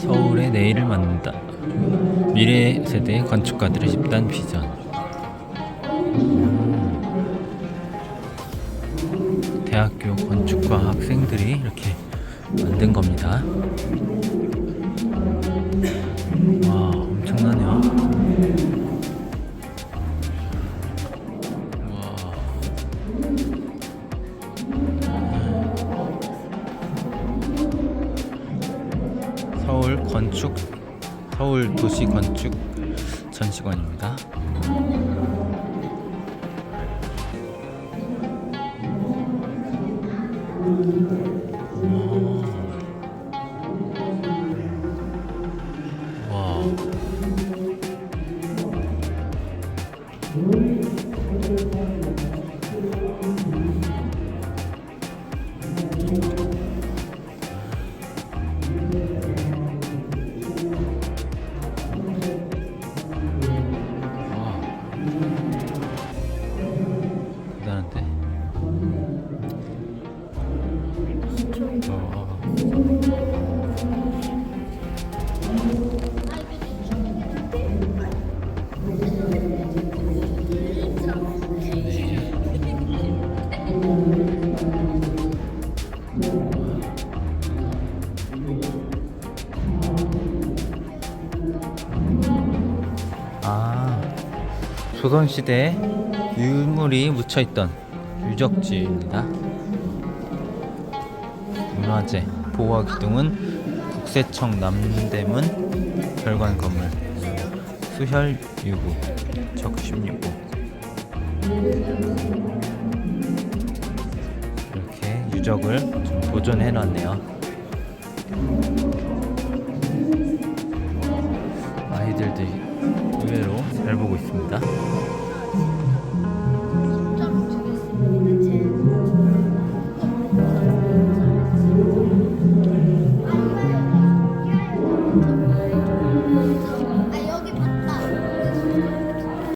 서울의 내일을 만든다. 미래 세대 건축가들의 집단 비전. 음. 대학교 건축과 학생들이 이렇게 만든 겁니다. 서울 건축 서울 도시 건축 전시관입니다. 아, 조선시대 유물이 묻혀있던 유적지입니다. 문화재 보호하기 등은 국세청 남대문 별관 건물 수혈 유구 적심 유구 이렇게 유적을 좀 보존해 놨네요. 아이들도 의외로 잘 보고 있습니다. 아 여기